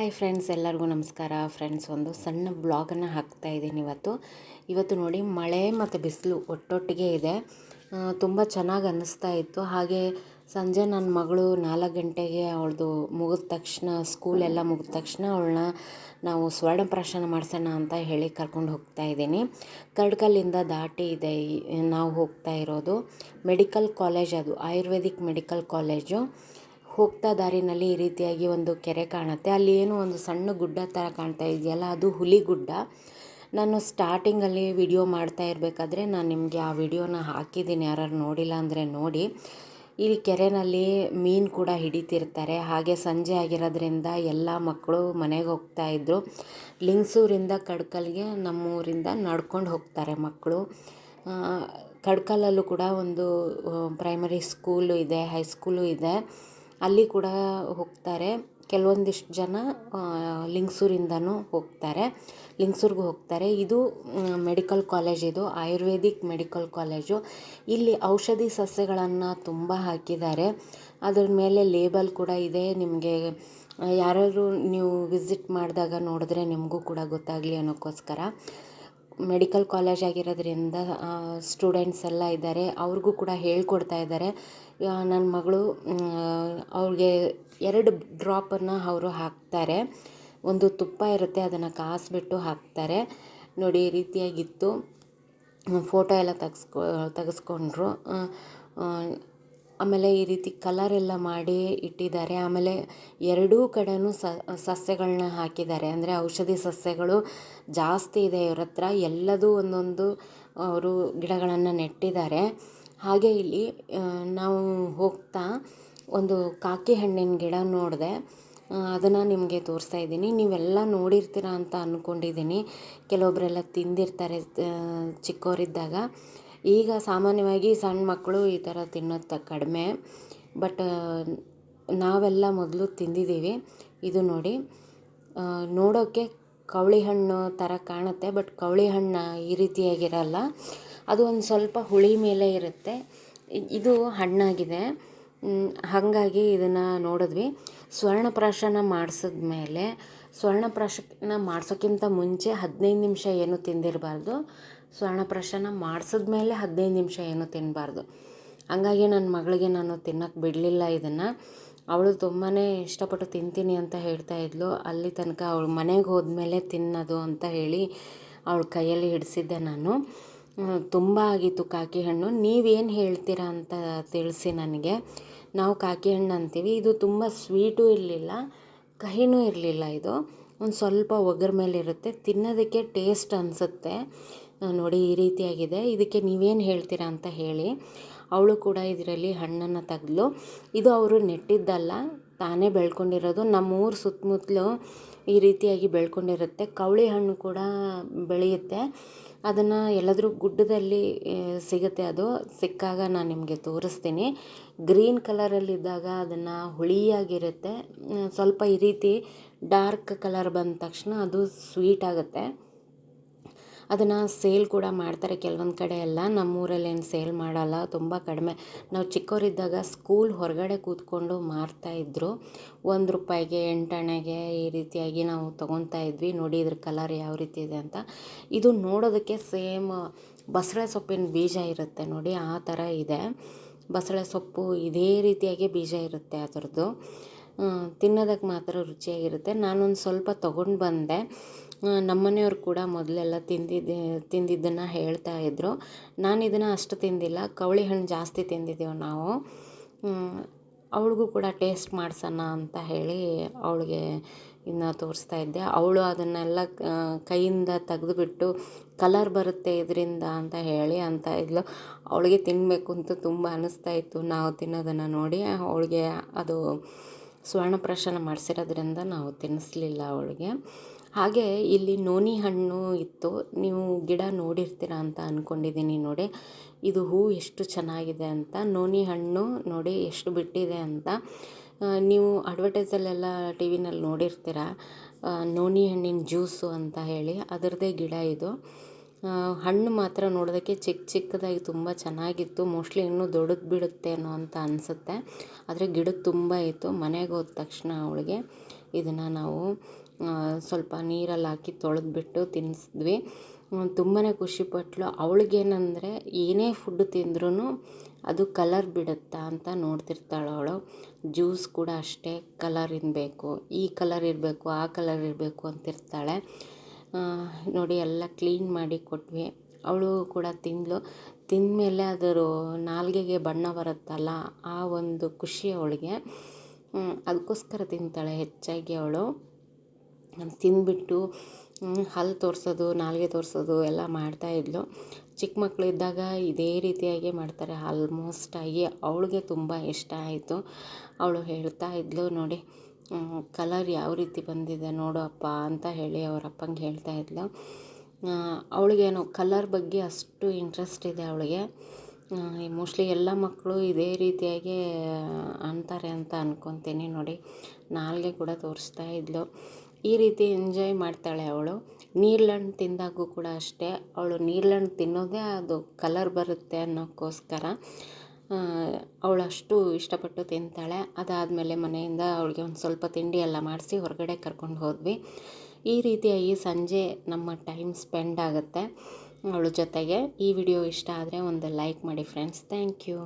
Hi friends, ಎಲ್ಲರಿಗೂ ನಮಸ್ಕಾರ. Friends, ಒಂದು ಸಣ್ಣ ಬ್ಲಾಗನ್ನು ಹಾಕ್ತಾ ಇದ್ದೀನಿ ಇವತ್ತು. ಇವತ್ತು ನೋಡಿ, ಮಳೆ ಮತ್ತು ಬಿಸಿಲು ಒಟ್ಟೊಟ್ಟಿಗೆ ಇದೆ. ತುಂಬ ಚೆನ್ನಾಗಿ ಅನ್ನಿಸ್ತಾ ಇತ್ತು. ಹಾಗೆ ಸಂಜೆ ನನ್ನ ಮಗಳು ನಾಲ್ಕು ಗಂಟೆಗೆ ಅವಳದು ಮುಗಿದ ತಕ್ಷಣ ಸ್ಕೂಲೆಲ್ಲ ಮುಗಿದ ತಕ್ಷಣ ಅವಳನ್ನ ನಾವು ಸ್ವರ್ಣಪ್ರಾಶನ ಮಾಡಿಸೋಣ ಅಂತ ಹೇಳಿ ಕರ್ಕೊಂಡು ಹೋಗ್ತಾ ಇದ್ದೀನಿ. ಕಡ್ಕಲ್ಲಿಂದ ದಾಟಿ ಇದೆ ನಾವು ಹೋಗ್ತಾ ಇರೋದು. ಮೆಡಿಕಲ್ ಕಾಲೇಜ್ ಅದು, ಆಯುರ್ವೇದಿಕ್ ಮೆಡಿಕಲ್ ಕಾಲೇಜು. ಹೋಗ್ತಾ ದಾರಿನಲ್ಲಿ ಈ ರೀತಿಯಾಗಿ ಒಂದು ಕೆರೆ ಕಾಣುತ್ತೆ. ಅಲ್ಲಿ ಏನು ಒಂದು ಸಣ್ಣ ಗುಡ್ಡ ಥರ ಕಾಣ್ತಾ ಇದೆಯಲ್ಲ, ಅದು ಹುಲಿ ಗುಡ್ಡ. ನಾನು ಸ್ಟಾರ್ಟಿಂಗಲ್ಲಿ ವಿಡಿಯೋ ಮಾಡ್ತಾ ಇರಬೇಕಾದ್ರೆ ನಾನು ನಿಮಗೆ ಆ ವಿಡಿಯೋನ ಹಾಕಿದ್ದೀನಿ ಯಾರು ನೋಡಿಲ್ಲ ಅಂದರೆ ನೋಡಿ. ಈ ಕೆರೆನಲ್ಲಿ ಮೀನು ಕೂಡ ಹಿಡಿತಿರ್ತಾರೆ. ಹಾಗೆ ಸಂಜೆ ಆಗಿರೋದ್ರಿಂದ ಎಲ್ಲ ಮಕ್ಕಳು ಮನೆಗೆ ಹೋಗ್ತಾ ಇದ್ದರು ಲಿಂಗ್ಸೂರಿಂದ ಕಡ್ಕಲ್ಗೆ ನಮ್ಮೂರಿಂದ ನಡ್ಕೊಂಡು ಹೋಗ್ತಾರೆ ಮಕ್ಕಳು. ಕಡ್ಕಲಲ್ಲೂ ಕೂಡ ಒಂದು ಪ್ರೈಮರಿ ಸ್ಕೂಲು ಇದೆ ಹೈಸ್ಕೂಲು ಇದೆ. ಅಲ್ಲಿ ಕೂಡ ಹೋಗ್ತಾರೆ. ಕೆಲವೊಂದಿಷ್ಟು ಜನ ಲಿಂಗ್ಸೂರಿಂದನೂ ಹೋಗ್ತಾರೆ. ಲಿಂಗಸೂರ್ಗೂ ಹೋಗ್ತಾರೆ. ಇದು ಮೆಡಿಕಲ್ ಕಾಲೇಜ್ ಇದು, ಆಯುರ್ವೇದಿಕ್ ಮೆಡಿಕಲ್ ಕಾಲೇಜು. ಇಲ್ಲಿ ಔಷಧಿ ಸಸ್ಯಗಳನ್ನು ತುಂಬ ಹಾಕಿದ್ದಾರೆ. ಅದರ ಮೇಲೆ ಲೇಬಲ್ ಕೂಡ ಇದೆ. ನಿಮಗೆ, ಯಾರಾದರೂ ನೀವು ವಿಸಿಟ್ ಮಾಡಿದಾಗ ನೋಡಿದ್ರೆ ನಿಮಗೂ ಕೂಡ ಗೊತ್ತಾಗಲಿ ಅನ್ನೋಕ್ಕೋಸ್ಕರ. ಮೆಡಿಕಲ್ ಕಾಲೇಜ್ ಆಗಿರೋದ್ರಿಂದ ಸ್ಟೂಡೆಂಟ್ಸ್ ಎಲ್ಲ ಇದ್ದಾರೆ. ಅವ್ರಿಗೂ ಕೂಡ ಹೇಳ್ಕೊಡ್ತಾ ಇದ್ದಾರೆ. ನನ್ನ ಮಗಳು ಅವ್ರಿಗೆ ಎರಡು ಡ್ರಾಪನ್ನು ಅವರು ಹಾಕ್ತಾರೆ. ಒಂದು ತುಪ್ಪ ಇರುತ್ತೆ, ಅದನ್ನು ಕಾಸಿಬಿಟ್ಟು ಹಾಕ್ತಾರೆ. ನೋಡಿ, ಈ ರೀತಿಯಾಗಿತ್ತು. ಫೋಟೋ ಎಲ್ಲ ತೆಗೆಸ್ಕೊ, ತೆಗೆಸ್ಕೊಂಡ್ರು. ಆಮೇಲೆ ಈ ರೀತಿ ಕಲರ್ ಎಲ್ಲ ಮಾಡಿ ಇಟ್ಟಿದ್ದಾರೆ. ಆಮೇಲೆ ಎರಡೂ ಕಡೆಯೂ ಸಸ್ಯಗಳನ್ನ ಹಾಕಿದ್ದಾರೆ. ಅಂದರೆ ಔಷಧಿ ಸಸ್ಯಗಳು ಜಾಸ್ತಿ ಇದೆ ಇವ್ರ ಹತ್ರ. ಎಲ್ಲದೂ ಒಂದೊಂದು ಅವರು ಗಿಡಗಳನ್ನು ನೆಟ್ಟಿದ್ದಾರೆ. ಹಾಗೆ ಇಲ್ಲಿ ನಾವು ಹೋಗ್ತಾ ಒಂದು ಕಾಕಿ ಹಣ್ಣಿನ ಗಿಡ ನೋಡಿದೆ. ಅದನ್ನು ನಿಮಗೆ ತೋರಿಸ್ತಾ ಇದ್ದೀನಿ. ನೀವೆಲ್ಲ ನೋಡಿರ್ತೀರ ಅಂತ ಅಂದ್ಕೊಂಡಿದ್ದೀನಿ ಕೆಲವೊಬ್ಬರೆಲ್ಲ ತಿಂದಿರ್ತಾರೆ ಚಿಕ್ಕವರಿದ್ದಾಗ ಈಗ ಸಾಮಾನ್ಯವಾಗಿ ಸಣ್ಣ ಮಕ್ಕಳು ಈ ಥರ ತಿನ್ನೋದು ಕಡಿಮೆ, ಬಟ್ ನಾವೆಲ್ಲ ಮೊದಲು ತಿಂದಿದ್ದೀವಿ. ಇದು ನೋಡಿ ನೋಡೋಕ್ಕೆ ಕವಳಿ ಹಣ್ಣು ಥರ ಕಾಣುತ್ತೆ, ಬಟ್ ಕವಳಿ ಹಣ್ಣು ಈ ರೀತಿಯಾಗಿರಲ್ಲ. ಅದು ಒಂದು ಸ್ವಲ್ಪ ಹುಳಿ ಮೇಲೆ ಇರುತ್ತೆ. ಇದು ಹಣ್ಣಾಗಿದೆ. ಹಾಗಾಗಿ ಇದನ್ನು ನೋಡಿದ್ವಿ. ಸ್ವರ್ಣಪ್ರಾಶನ ಮಾಡಿಸಿದ್ಮೇಲೆ ಸ್ವರ್ಣಪ್ರಾಶನ ಮಾಡಿಸೋಕ್ಕಿಂತ ಮುಂಚೆ ಹದಿನೈದು ನಿಮಿಷ ಏನು ತಿಂದಿರಬಾರ್ದು. ಸ್ವರ್ಣಪ್ರಾಶನ ಮಾಡಿಸಿದ್ಮೇಲೆ ಹದಿನೈದು ನಿಮಿಷ ಏನು ತಿನ್ನಬಾರ್ದು ಹಂಗಾಗಿ ನನ್ನ ಮಗಳಿಗೆ ನಾನು ತಿನ್ನಕ್ಕೆ ಬಿಡಲಿಲ್ಲ ಇದನ್ನು. ಅವಳು ತುಂಬಾ ಇಷ್ಟಪಟ್ಟು ತಿಂತೀನಿ ಅಂತ ಹೇಳ್ತಾ ಇದ್ಲು. ಅಲ್ಲಿ ತನಕ ಅವಳು ಮನೆಗೆ ಹೋದ್ಮೇಲೆ ತಿನ್ನೋದು ಅಂತ ಹೇಳಿ ಅವಳ ಕೈಯಲ್ಲಿ ಹಿಡಿಸಿದ್ದೆ ನಾನು. ತುಂಬ ಆಗಿತ್ತು ಕಾಕಿ ಹಣ್ಣು ನೀವೇನು ಹೇಳ್ತೀರಾ ಅಂತ ತಿಳಿಸಿ ನನಗೆ. ನಾವು ಕಾಕಿ ಹಣ್ಣು ಅಂತೀವಿ. ಇದು ತುಂಬ ಸ್ವೀಟೂ ಇರಲಿಲ್ಲ, ಕಹಿನೂ ಇರಲಿಲ್ಲ ಇದು. ಒಂದು ಸ್ವಲ್ಪ ಒಗ್ಗರ ಮೇಲೆ ಇರುತ್ತೆ ತಿನ್ನೋದಕ್ಕೆ ಟೇಸ್ಟ್ ಅನಿಸುತ್ತೆ. ನೋಡಿ ಈ ರೀತಿಯಾಗಿದೆ. ಇದಕ್ಕೆ ನೀವೇನು ಹೇಳ್ತೀರಾ ಅಂತ ಹೇಳಿ, ಅವಳು ಕೂಡ ಇದರಲ್ಲಿ ಹಣ್ಣನ್ನು ತೆಗ್ದು ಇದು ಅವರು ನೆಟ್ಟಿದ್ದಲ್ಲ, ತಾನೇ ಬೆಳ್ಕೊಂಡಿರೋದು. ನಮ್ಮೂರು ಸುತ್ತಮುತ್ತಲು ಈ ರೀತಿಯಾಗಿ ಬೆಳ್ಕೊಂಡಿರುತ್ತೆ. ಕವಳಿ ಹಣ್ಣು ಕೂಡ ಬೆಳೆಯುತ್ತೆ. ಅದನ್ನು ಎಲ್ಲಾದರೂ ಗುಡ್ಡದಲ್ಲಿ ಸಿಗುತ್ತೆ ಅದು. ಸಿಕ್ಕಾಗ ನಾನು ನಿಮಗೆ ತೋರಿಸ್ತೀನಿ. ಗ್ರೀನ್ ಕಲರಲ್ಲಿದ್ದಾಗ ಅದನ್ನು ಹುಳಿಯಾಗಿರುತ್ತೆ. ಸ್ವಲ್ಪ ಈ ರೀತಿ ಡಾರ್ಕ್ ಕಲರ್ ಬಂದ ತಕ್ಷಣ ಅದು ಸ್ವೀಟ್ ಆಗುತ್ತೆ. ಅದನ್ನು ಸೇಲ್ ಕೂಡ ಮಾಡ್ತಾರೆ ಕೆಲವೊಂದು ಕಡೆ ಎಲ್ಲ. ನಮ್ಮೂರಲ್ಲೇನು ಸೇಲ್ ಮಾಡಲ್ಲ, ತುಂಬ ಕಡಿಮೆ. ನಾವು ಚಿಕ್ಕವರಿದ್ದಾಗ ಸ್ಕೂಲ್ ಹೊರಗಡೆ ಕೂತ್ಕೊಂಡು ಮಾರ್ತಾಯಿದ್ರು ಒಂದು ರೂಪಾಯಿಗೆ ಎಂಟಣೆಗೆ ಈ ರೀತಿಯಾಗಿ ನಾವು ತೊಗೊತಾ ಇದ್ವಿ. ನೋಡಿ ಇದ್ರ ಕಲರ್ ಯಾವ ರೀತಿ ಇದೆ ಅಂತ. ಇದು ನೋಡೋದಕ್ಕೆ ಸೇಮ್ ಬಸಳೆ ಸೊಪ್ಪಿನ ಬೀಜ ಇರುತ್ತೆ ನೋಡಿ, ಆ ಥರ ಇದೆ. ಬಸಳೆ ಸೊಪ್ಪು ಇದೇ ರೀತಿಯಾಗಿ ಬೀಜ ಇರುತ್ತೆ ಅದರದ್ದು. ತಿನ್ನೋದಕ್ಕೆ ಮಾತ್ರ ರುಚಿಯಾಗಿರುತ್ತೆ. ನಾನೊಂದು ಸ್ವಲ್ಪ ತೊಗೊಂಡು ಬಂದೆ. ನಮ್ಮನೆಯವ್ರು ಕೂಡ ಮೊದಲೆಲ್ಲ ತಿಂದಿದ್ದೆ, ತಿಂದಿದ್ದನ್ನು ಹೇಳ್ತಾ ಇದ್ದರು ನಾನು ಇದನ್ನು ಅಷ್ಟು ತಿಂದಿಲ್ಲ. ಕವಳಿ ಹಣ್ಣು ಜಾಸ್ತಿ ತಿಂದಿದ್ದೇವೆ ನಾವು. ಅವಳಿಗೂ ಕೂಡ ಟೇಸ್ಟ್ ಮಾಡಿಸೋಣ ಅಂತ ಹೇಳಿ ಅವಳಿಗೆ ಇನ್ನು ತೋರಿಸ್ತಾ ಇದ್ದೆ. ಅವಳು ಅದನ್ನೆಲ್ಲ ಕೈಯಿಂದ ತೆಗೆದುಬಿಟ್ಟು ಕಲರ್ ಬರುತ್ತೆ ಇದರಿಂದ ಅಂತ ಹೇಳಿ ಅಂತ ಇದ್ಲು. ಅವಳಿಗೆ ತಿನ್ನಬೇಕು ಅಂತ ತುಂಬ ಅನ್ನಿಸ್ತಾ ಇತ್ತು. ನಾವು ತಿನ್ನೋದನ್ನು ನೋಡಿ ಅವಳಿಗೆ ಅದು ಸ್ವರ್ಣಪ್ರಾಶನ ಮಾಡಿಸಿರೋದ್ರಿಂದ ನಾವು ತಿನ್ನಿಸ್ಲಿಲ್ಲ ಅವಳಿಗೆ. ಹಾಗೆ ಇಲ್ಲಿ ನೋನಿ ಹಣ್ಣು ಇತ್ತು. ನೀವು ಗಿಡ ನೋಡಿರ್ತೀರ ಅಂತ ಅಂದ್ಕೊಂಡಿದ್ದೀನಿ ನೋಡಿ. ಇದು ಹೂ ಎಷ್ಟು ಚೆನ್ನಾಗಿದೆ ಅಂತ. ನೋನಿ ಹಣ್ಣು ನೋಡಿ ಎಷ್ಟು ಬಿಟ್ಟಿದೆ ಅಂತ. ನೀವು ಅಡ್ವರ್ಟೈಸಲ್ಲೆಲ್ಲ ಟಿ ವಿನಲ್ಲಿ ನೋಡಿರ್ತೀರ ನೋನಿ ಹಣ್ಣಿನ ಜ್ಯೂಸು ಅಂತ ಹೇಳಿ. ಅದರದೇ ಗಿಡ ಇದು. ಹಣ್ಣು ಮಾತ್ರ ನೋಡೋದಕ್ಕೆ ಚಿಕ್ಕ ಚಿಕ್ಕದಾಗಿ ತುಂಬ ಚೆನ್ನಾಗಿತ್ತು. ಮೋಸ್ಟ್ಲಿ ಇನ್ನೂ ದೊಡ್ಡದು ಬಿಡುತ್ತೇನೋ ಅಂತ ಅನಿಸುತ್ತೆ. ಆದರೆ ಗಿಡಕ್ಕೆ ತುಂಬ ಇತ್ತು. ಮನೆಗೆ ಹೋದ ತಕ್ಷಣ ಅವಳಿಗೆ ಇದನ್ನು ನಾವು ಸ್ವಲ್ಪ ನೀರಲ್ಲಿ ಹಾಕಿ ತೊಳೆದ್ಬಿಟ್ಟು ತಿನ್ನಿಸಿದ್ವಿ. ತುಂಬಾ ಖುಷಿಪಟ್ಲು ಅವಳಿಗೇನಂದರೆ ಏನೇ ಫುಡ್ ತಿಂದ್ರೂ ಅದು ಕಲರ್ ಬಿಡುತ್ತಾ ಅಂತ ನೋಡ್ತಿರ್ತಾಳೆ ಅವಳು. ಜ್ಯೂಸ್ ಕೂಡ ಅಷ್ಟೇ ಕಲರ್ ಬೇಕು ಈ ಕಲರ್ ಇರಬೇಕು, ಆ ಕಲರ್ ಇರಬೇಕು ಅಂತಿರ್ತಾಳೆ. ನೋಡಿ ಎಲ್ಲ ಕ್ಲೀನ್ ಮಾಡಿ ಕೊಟ್ವಿ. ಅವಳು ಕೂಡ ತಿಂದಳು ತಿಂದಮೇಲೆ ಅದರ ನಾಲ್ಗೆಗೆ ಬಣ್ಣ ಬರುತ್ತಲ್ಲ ಆ ಒಂದು ಖುಷಿ ಅವಳಿಗೆ. ಅದಕ್ಕೋಸ್ಕರ ತಿಂತಾಳೆ ಹೆಚ್ಚಾಗಿ ಅವಳು. ತಿಂದ್ಬಿಟ್ಟು ಹಲ್ಲು ತೋರಿಸೋದು, ನಾಲಿಗೆ ತೋರಿಸೋದು ಎಲ್ಲ ಮಾಡ್ತಾಯಿದ್ಲು ಚಿಕ್ಕ ಮಕ್ಕಳಿದ್ದಾಗ ಇದೇ ರೀತಿಯಾಗಿ ಮಾಡ್ತಾರೆ. ಆಲ್ಮೋಸ್ಟ್ ಆಗಿ ಅವಳಿಗೆ ತುಂಬ ಇಷ್ಟ ಆಯಿತು. ಅವಳು ಹೇಳ್ತಾ ಇದ್ಲು, ನೋಡಿ ಕಲರ್ ಯಾವ ರೀತಿ ಬಂದಿದೆ ನೋಡು ಅಪ್ಪ ಅಂತ ಹೇಳಿ ಅವ್ರ ಅಪ್ಪಂಗೆ ಹೇಳ್ತಾ ಇದ್ಲು. ಅವಳಿಗೇನು ಕಲರ್ ಬಗ್ಗೆ ಅಷ್ಟು ಇಂಟ್ರೆಸ್ಟ್ ಇದೆ ಅವಳಿಗೆ. ಮೋಸ್ಟ್ಲಿ ಎಲ್ಲ ಮಕ್ಕಳು ಇದೇ ರೀತಿಯಾಗಿ ಅಂತಾರೆ ಅಂತ ಅಂದ್ಕೊತೀನಿ ನೋಡಿ, ನಾಲ್ಗೆ ಕೂಡ ತೋರಿಸ್ತಾ ಇದ್ಲು. ಈ ರೀತಿ ಎಂಜಾಯ್ ಮಾಡ್ತಾಳೆ ಅವಳು. ನೀರ್ಲಣ್ಣು ತಿಂದಾಗೂ ಕೂಡ ಅಷ್ಟೇ. ಅವಳು ನೀರ್ಲಣ್ಣು ತಿನ್ನೋದೇ ಅದು ಕಲರ್ ಬರುತ್ತೆ ಅನ್ನೋಕ್ಕೋಸ್ಕರ ಅವಳಷ್ಟು ಇಷ್ಟಪಟ್ಟು ತಿಂತಾಳೆ. ಅದಾದಮೇಲೆ ಮನೆಯಿಂದ ಅವಳಿಗೆ ಒಂದು ಸ್ವಲ್ಪ ತಿಂಡಿ ಎಲ್ಲ ಮಾಡಿಸಿ ಹೊರಗಡೆ ಕರ್ಕೊಂಡು ಹೋದ್ವಿ. ಈ ರೀತಿಯಾಗಿ ಸಂಜೆ ನಮ್ಮ ಟೈಮ್ ಸ್ಪೆಂಡ್ ಆಗುತ್ತೆ ಅವಳ ಜೊತೆಗೆ. ಈ ವಿಡಿಯೋ ಇಷ್ಟ ಆದರೆ ಒಂದು ಲೈಕ್ ಮಾಡಿ ಫ್ರೆಂಡ್ಸ್ ಥ್ಯಾಂಕ್ ಯು